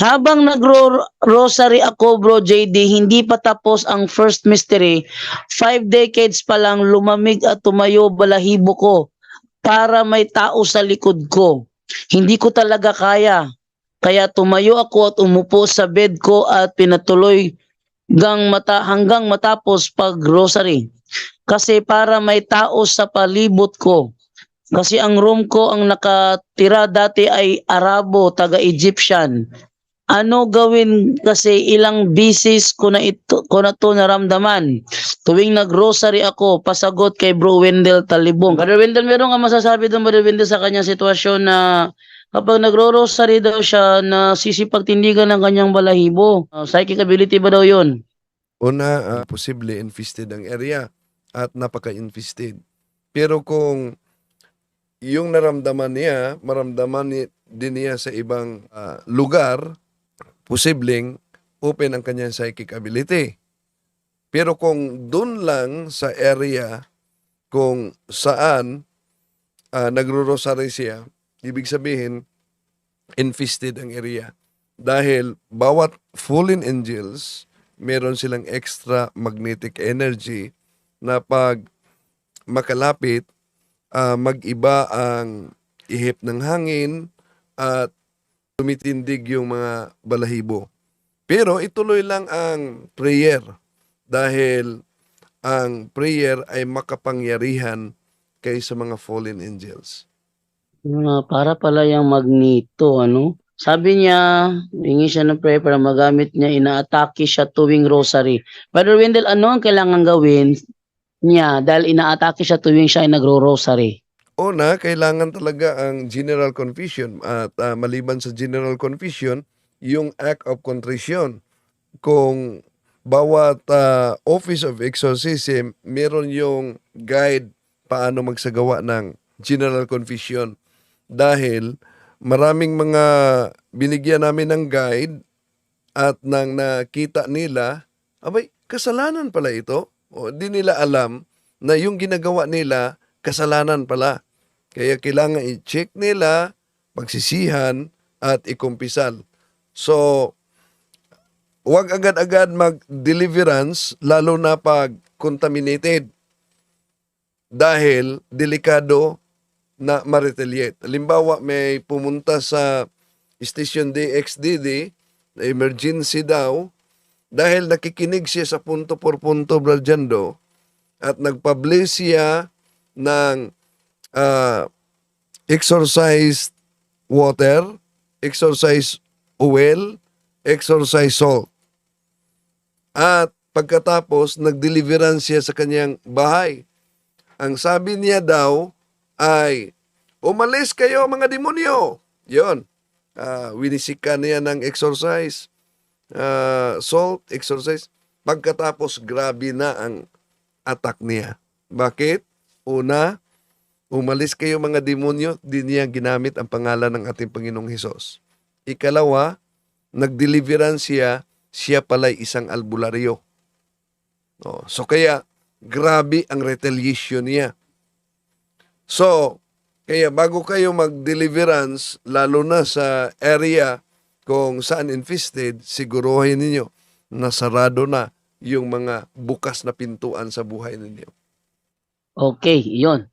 Habang nagro-rosary ako, bro JD, hindi pa tapos ang first mystery. Five decades pa lang lumamig at tumayo balahibo ko para may tao sa likod ko. Hindi ko talaga kaya. Kaya tumayo ako at umupo sa bed ko at pinatuloy gang mata, hanggang matapos pag-rosary. Kasi para may tao sa palibot ko. Kasi ang room ko ang nakatira dati ay Arabo, taga-Egyptian. Ano gawin kasi ilang bisis ko na ito ko na to naramdaman. Tuwing nag-rosary ako, pasagot kay Bro Wendell Talibong. Brother Wendell, meron ka masasabi doon Brother Wendell sa kanyang sitwasyon na kapag nagro-rosary daw siya na sisipagtindigan ng kanyang balahibo. Uh, psychic ability ba daw yun? Una, ah, posible infested ang area at napaka-infested. Pero kung yung naramdaman niya, maramdaman din niya sa ibang ah, lugar, posibleng open ang kanyang psychic ability. Pero kung doon lang sa area kung saan uh, nagro-rosary siya, ibig sabihin, infested ang area. Dahil bawat fallen angels, meron silang extra magnetic energy na pag makalapit, ah, mag-iba ang ihip ng hangin at tumitindig yung mga balahibo. Pero ituloy lang ang prayer dahil ang prayer ay makapangyarihan kaysa mga fallen angels. Ah, para pala yung magneto, ano? Sabi niya, hingi siya ng prayer para magamit niya, inaatake siya tuwing rosary. Brother Wendell, ano ang kailangan gawin niya dahil inaatake siya tuwing siya ay nagro-rosary? Una, kailangan talaga ang general confession at ah, maliban sa general confession, yung act of contrition. Kung bawat ah, office of exorcism, meron yung guide paano magsagawa ng general confession. Dahil maraming mga binigyan namin ng guide at nang nakita nila, abay, kasalanan pala ito. O, di nila alam na yung ginagawa nila, kasalanan pala. Kaya kailangan i-check nila, pagsisihan, at ikumpisal. So, huwag agad-agad mag-deliverance, lalo na pag contaminated. Dahil delikado na ma-retaliate. Halimbawa, may pumunta sa Station DXDD, na emergency daw, dahil nakikinig siya sa punto por punto, Braljando, at nagpublish siya ng ah, exorcised water, exorcised oil, exorcised salt. At pagkatapos, nagdeliverance siya sa kanyang bahay. Ang sabi niya daw ay, umalis kayo mga demonyo. Yon. Uh, winisika niya ng exorcise, ah, salt, exorcise. Pagkatapos, grabe na ang attack niya. Bakit? Una, umalis kayo mga demonyo, di niya ginamit ang pangalan ng ating Panginoong Hesus. Ikalawa, nagdeliverance siya, siya pala'y isang albularyo. Oh, so kaya, grabe ang retaliation niya. So, kaya bago kayo mag-deliverance, lalo na sa area kung saan infested, siguruhin ninyo na sarado na yung mga bukas na pintuan sa buhay ninyo. Okay, iyon.